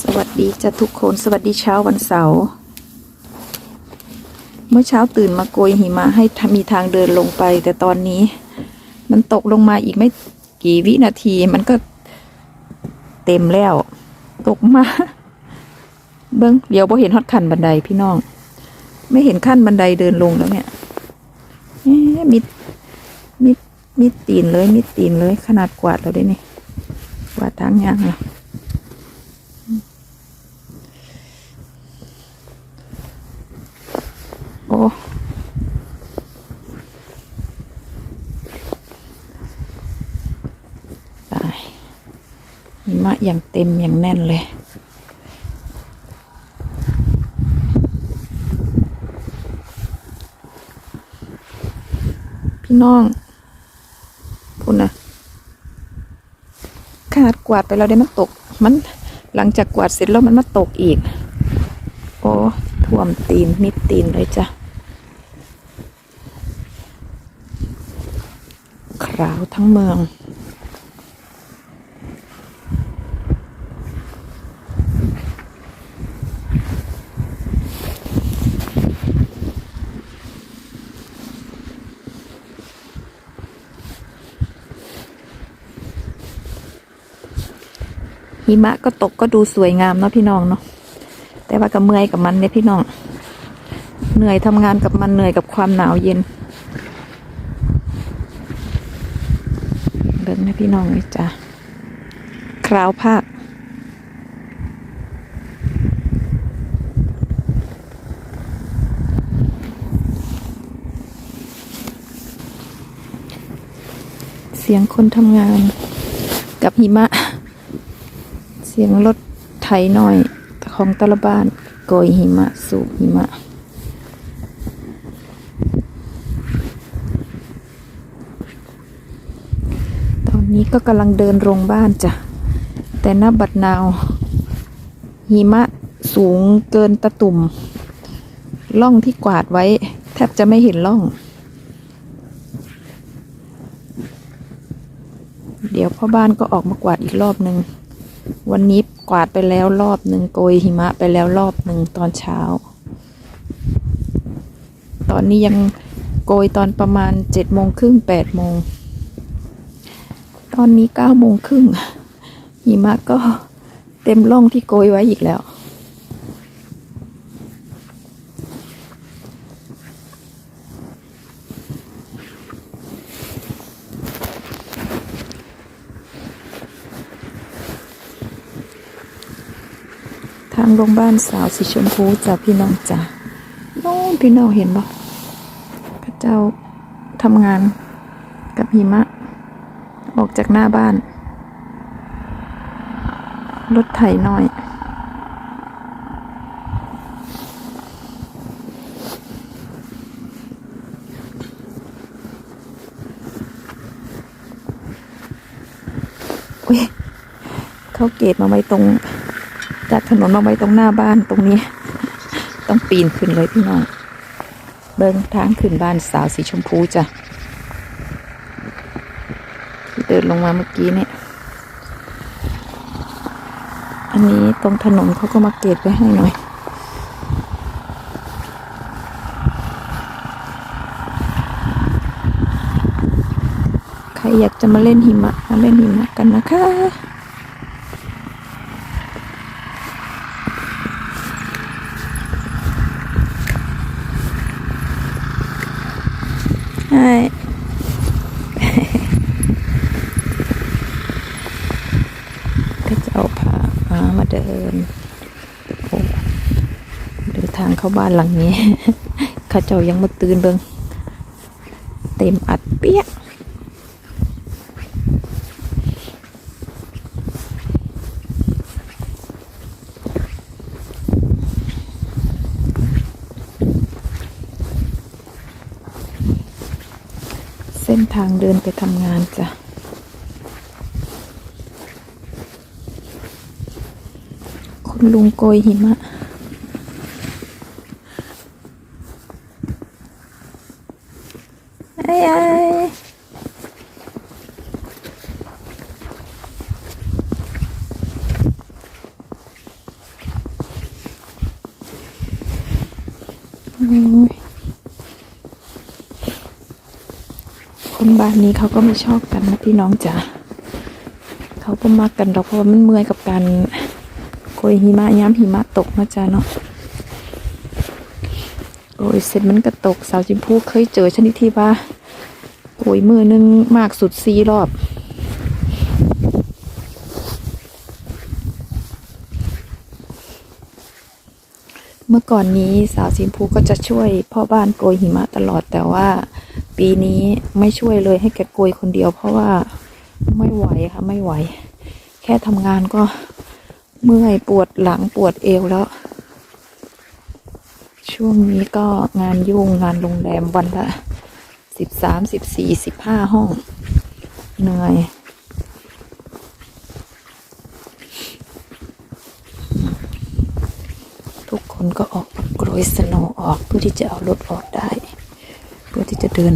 สวัสดีจ้ะทุกคน สวัสดีเช้าวันเสาร์เมื่อเช้าตื่นมาโกยหิมะให้มีทางเดินลงไป แต่ตอนนี้ มันตกลงมาอีกไม่กี่วินาทีมันก็เต็มแล้ว ตกมา เบิ้งเดี๋ยวพอเห็นฮอดขั้นบันไดพี่น้อง ไม่เห็นขั้นบันไดเดินลงแล้วเนี่ยมิดมิดมิดตีนเลย มิดตีนเลย ขนาดกวาดแล้วได้นี่กวาดทางยางแล้ว โอ้ตายหิมะ อย่างเต็มอย่างแน่นเลย พี่น้องพูดนะขนาดกวาดไปแล้วได้มันตก มันหลังจากกวาดเสร็จแล้วมันมาตกอีก โอ้ท่วมตีนมิดตีนเลยจ้ะคราวทั้งเมือง หิมะก็ตกก็ดูสวยงามเนาะพี่น้องเนาะแต่ว่าก็เมื่อยกับมันเนี่ยพี่น้อง เหนื่อยทำงานกับมันเหนื่อยกับความหนาวเย็นเบิ่งนะพี่น้องเลยจ้ะคราวภาคเสียงคนทำงานกับหิมะ สียงรถไถหน่อยของแตละบ้านโกยหิมะ สูบหิมะ ตอนนี้ก็กำลังเดินลงบ้านจ้ะ แต่หน้าบัดนาว หิมะสูงเกินตะตุ่มล่องที่กวาดไว้ แทบจะไม่เห็นล่อง เดี๋ยวพ่อบ้านก็ออกมากวาดอีกรอบหนึ่ง วันนี้กวาดไปแล้วรอบหนึ่งโกยหิมะไปแล้วรอบหนึ่งตอนเช้า ตอนนี้ยังโกยตอนประมาณเจ็ดโมงครึ่งแปดโมง ตอนนี้เก้าโมงครึ่งหิมะก็เต็มร่องที่โกยไว้อีกแล้วางโรงพยาบาลสาวสีชมพูจ้ะพี่น้องจ้ะโน้นพี่น้องเห็นปะพระเจ้าทำงานกับหิมะ ออกจากหน้าบ้าน รถไถน้อยอุ้ยเขาเกตมาไว้ตรง จากถนนมาไว้ตรงหน้าบ้านตรงนี้ ต้องปีนขึ้นเลยพี่น้อง เบิ้งทางขึ้นบ้านสาวสีชมพูจ้ะที่เดินลงมาเมื่อกี้เนี่ย อันนี้ตรงถนนเขาก็มาเกตไว้ให้หน่อยใครอยากจะมาเล่นหิมะมาเล่นหิมะกันนะคะ ใช่ ก็จะเอาพามามาเดินโอ้เดิน ทางเข้าบ้านหลังนี้ ข้าเจ้ายังมาตื่นเบิงเต็มอัดเปี้ยะเส้นทางเดินไปทำงานจ้ะคุณลุงโกยหิมะ คนบ้านนี้เขาก็ไม่ชอบกันนะพี่น้องจ๋าเขาก็มากกันเราเพราะมันเมื่อยกับการโกยหิมะย้ำหิมะตกนะจ๊ะเนาะโอ้ยเสร็จมันก็ตกสาวจิมพูเคยเจอชนิดที่ว่า โกยมือหนึงมากสุดสี่รอบเมื่อก่อนนี้สาวสิมพูก็จะช่วยพ่อบ้านโกยหิมะตลอดแต่ว่าปีนี้ไม่ช่วยเลยให้แกโกยคนเดียว เพราะว่าไม่ไหวค่ะไม่ไหว แค่ทำงานก็เมื่อยปวดหลังปวดเอวแล้ว ช่วงนี้ก็งานยุ่งงานโรงแรมวันละ สิบสามสิบสี่สิบห้าห้อง เหนื่อยทุกคนก็ออกโกรยสโนว์ออกเพื่อที่จะเอารถออกได้ เพื่อที่จะเดิน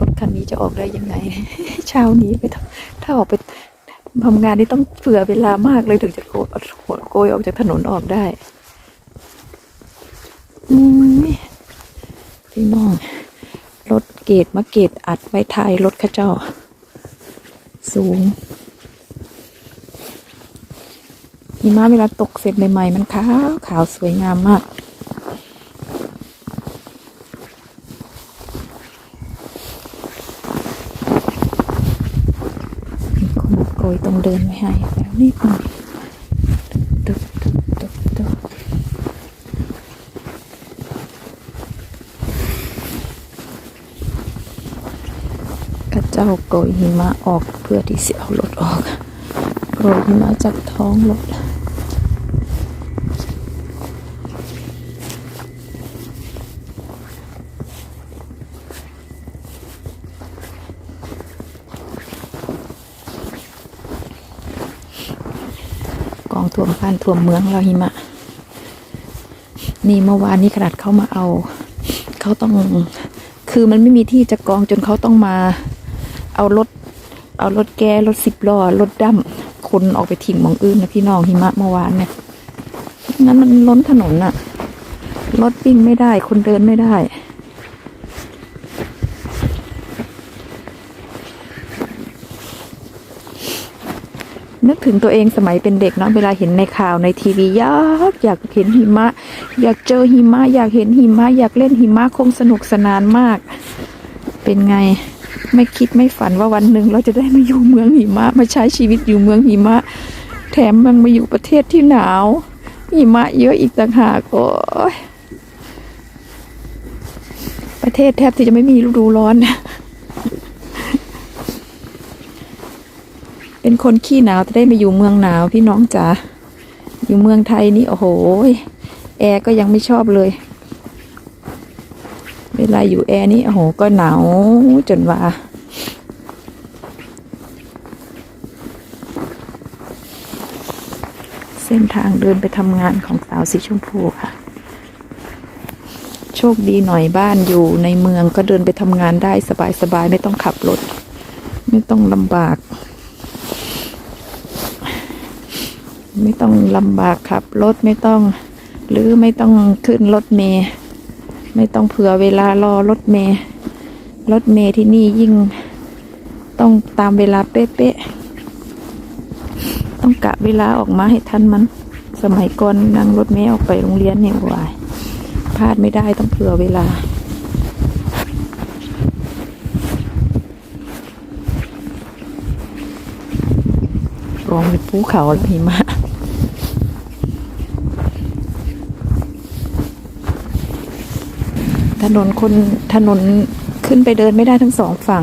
รถคันนี้จะออกได้ยังไง เช้านี้ไปถ้าออกไปทำงานนี่ต้องเผื่อเวลามากเลยถึงจะโกยเอาหัวโกยออกจากถนนออกได้ อืมพี่น้อง รถเกตมาเกตอัดไว้ท้ายรถข้าเจ้า สูงหิมะเวลาตกเสร็จใหม่ๆมันขาวขาวสวยงามมาก มีคนโกยต้องเดินไม่ให้แล้วนี่มันตึกตึกตึกตึกข้า เจ้าโกยหิมะออกเพื่อที่จะเอารถออกโกยหิมะจากท้องรถกองท่วมบ้านท่วมเมืองเราหิมะ นี่เมื่อวานนี้ขนาดเขามาเอา เขาต้อง คือมันไม่มีที่จะกองจนเขาต้องมา เอารถ เอารถแกรถสิบล้อรถดั้มคนออกไปทิ้งมองอื่นนะพี่น้องหิมะเมื่อวานเนี่ยงั้นมันล้นถนนอะรถวิ่งไม่ได้ คนเดินไม่ได้ นึกถึงตัวเองสมัยเป็นเด็กเนาะเวลาเห็นในข่าวในทีวีอยากอยากเห็นหิมะ อยากเจอหิมะ อยากเห็นหิมะ อยากเล่นหิมะคงสนุกสนานมาก เป็นไง ไม่คิดไม่ฝันว่าวันหนึ่งเราจะได้มาอยู่เมืองหิมะ มาใช้ชีวิตอยู่เมืองหิมะ แถมมันมาอยู่ประเทศที่หนาวหิมะเยอะอีกต่างหากโอ้ยประเทศแทบที่จะไม่มีฤดูร้อนเป็นคนขี้หนาวจะได้มาอยู่เมืองหนาวพี่น้องจ๋าอยู่เมืองไทยนี่โอ้โหแอร์ก็ยังไม่ชอบเลย วลาอยู่แอร์นี่โอ้โหก็หนาวจนว่าเส้นทางเดินไปทำงานของสาวสีชมพูค่ะ โชคดีหน่อยบ้านอยู่ในเมืองก็เดินไปทำงานได้สบายๆ ไม่ต้องขับรถ ไม่ต้องลำบาก ไม่ต้องลำบากขับรถไม่ต้อง หรือไม่ต้องขึ้นรถเมย์ ไม่ต้องเผื่อเวลารอรถเมย์รถเมย์ที่นี่ยิ่งต้องตามเวลาเป๊ะๆต้องกะเวลาออกมาให้ทันมัน สมัยก่อนนั่งรถเมย์ออกไปโรงเรียนเนี่ยวายพลาดไม่ได้ต้องเผื่อเวลารองเป็นภูเขาแล้วหิมะ ถนนคนถนนขึ้นไปเดินไม่ได้ทั้งสองฝั่ง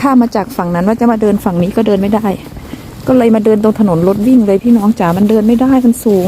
ข้ามมาจากฝั่งนั้นว่าจะมาเดินฝั่งนี้ก็เดินไม่ได้ ก็เลยมาเดินตรงถนนรถวิ่งเลยพี่น้องจ๋ามันเดินไม่ได้มันสูง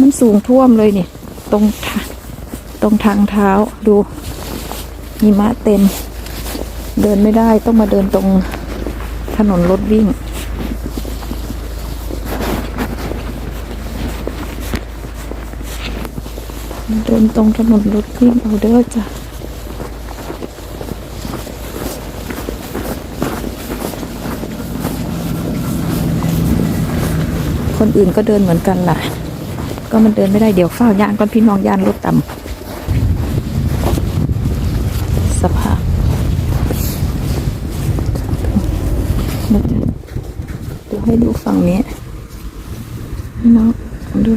มันสูงท่วมเลยนี่ตรงตรงทางเท้าดูหิมะเต็ม เดินไม่ได้ต้องมาเดินตรงถนนรถวิ่ง เดินตรงถนนรถวิ่งเอาเด้อจ้ะคนอื่นก็เดินเหมือนกันล่ะ ก็มันเดินไม่ได้เดี๋ยวเฝ้ายานก้อนพี่น้องยานรถต่ำสภาพเดี๋ยวให้ดูฝั่งนี้เนาะดู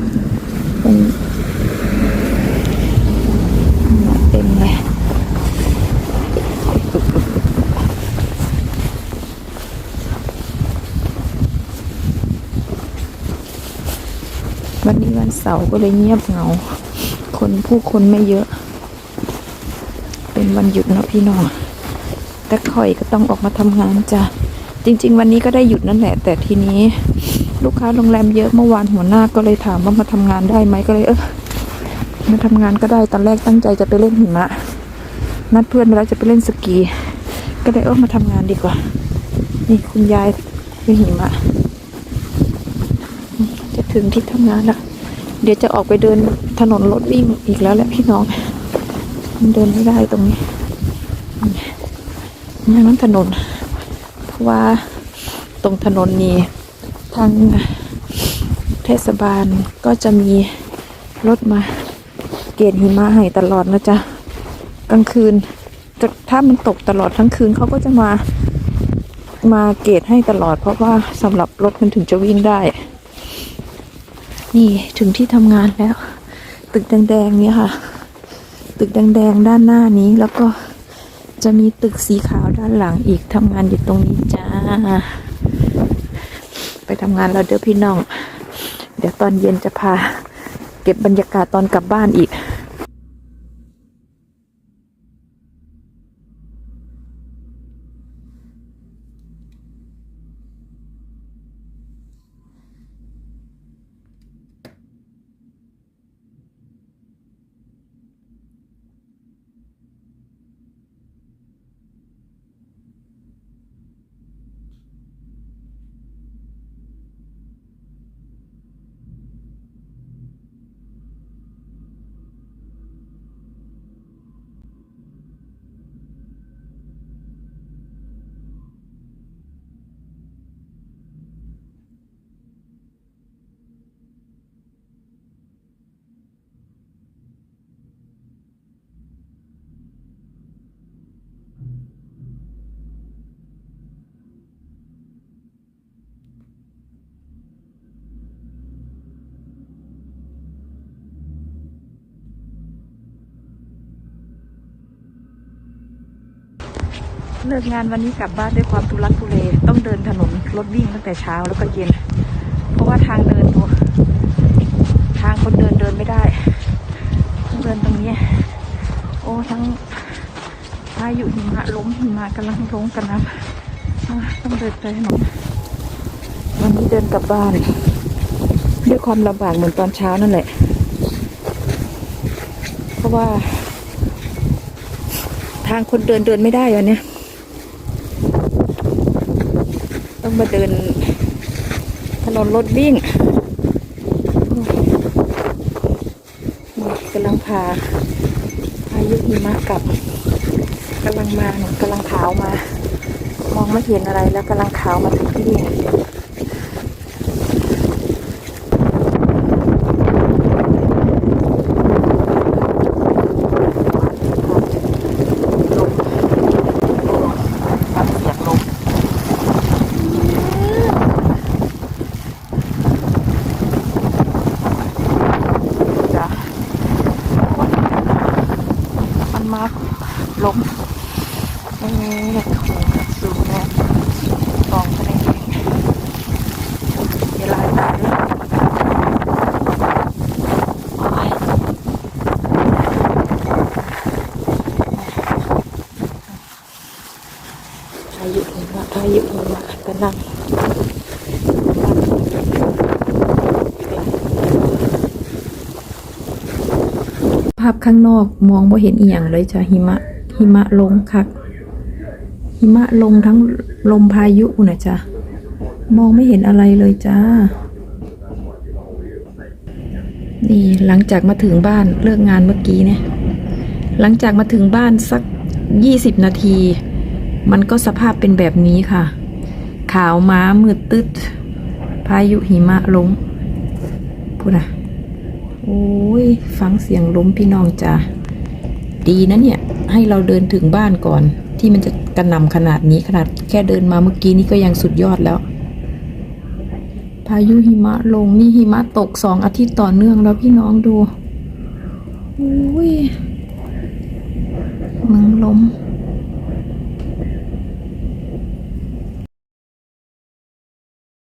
เสาร์ก็เลยเงียบเหงา คนผู้คนไม่เยอะ เป็นวันหยุดเนาะพี่น้องแต่ข่อยก็ต้องออกมาทำงานจ้ะจริง ๆ วันนี้ก็ได้หยุดนั่นแหละ แต่ทีนี้ลูกค้าโรงแรมเยอะเมื่อวานหัวหน้าก็เลยถามว่ามาทำงานได้ไหมก็เลยเออมาทำงานก็ได้ตอนแรกตั้งใจจะไปเล่นหิมะนัดเพื่อนไปแล้วจะไปเล่นสกี ก็เลยเออมาทำงานดีกว่า นี่คุณยายไปหิมะจะถึงที่ทำงานและ เดี๋ยวจะออกไปเดินถนนรถวิ่งอีกแล้วแหละพี่น้องมันเดินไม่ได้ตรงนี้นี่นั้นถนน เพราะว่าตรงถนนนี้ทางเทศบาลก็จะมีรถมาเกณฑ์หิมะให้ตลอดนะจ๊ะกลางคืนจะถ้ามันตกตลอดทั้งคืนเขาก็จะมามาเกตให้ตลอด เพราะว่าสำหรับรถมันถึงจะวิ่งได้ นี่ถึงที่ทำงานแล้ว ตึกแดงๆเนี่ยค่ะ ตึกแดงๆด้านหน้านี้แล้วก็จะมีตึกสีขาวด้านหลังอีกทำงานอยู่ตรงนี้จ้า ไปทำงานแล้วเด้อพี่น้อง เดี๋ยวตอนเย็นจะพา เก็บบรรยากาศตอนกลับบ้านอีก เลิกงานวันนี้กลับบ้านด้วยความทุลักทุเลต้องเดินถนนรถวิ่งตั้งแต่เช้าแล้วก็เย็น เพราะว่าทางเดินตัวทางคนเดินเดินไม่ได้ต้องเดินตรงนี้ โอ้ทั้งพายุหิมะล้มหิมะกำลังลงกันนะต้องเดินไปถนนวันนี้เดินกลับบ้านด้วยความลำบากเหมือนตอนเช้านั่นแหละ เพราะว่า ทางคนเดินเดินไม่ได้วันเนี้ย ต้อง มาเดิน ถนนรถวิ่งกำลังพาพายุหิมะกลับกำลังมาหนูกำลังขาวมา มองไม่เห็นอะไรแล้วกำลังขาวมาถึงที่นี่ลมฟังเสียงลม จ้ะมันมาล้มเอ๊ะโหสูงแน่กองคะแนนเวลาตายแล้วโอ้ยพายุหิมะพายุหิมะก็นั่ง ภาพข้างนอกมองบ่เห็นอีหยังเลยจ้ะหิมะ หิมะลงคัก หิมะลงทั้งลมพายุนะจ้ะมองไม่เห็นอะไรเลยจ้า นี่หลังจากมาถึงบ้านเลิกงานเมื่อกี้เนี่ย หลังจากมาถึงบ้านสักยี่สิบนาที มันก็สภาพเป็นแบบนี้ค่ะ ขาวม้ามืดตึ๊ดพายุหิมะลงพูดนะ โอ้ยฟังเสียงล้มพี่น้องจ้ะดีนะเนี่ย ให้เราเดินถึงบ้านก่อน ที่มันจะกระหน่ำขนาดนี้ขนาดแค่เดินมาเมื่อกี้นี่ก็ยังสุดยอดแล้ว พายุหิมะลงนี่หิมะตกสองอาทิตย์ต่อเนื่องแล้วพี่น้องดูโอ้ยมึงล้ม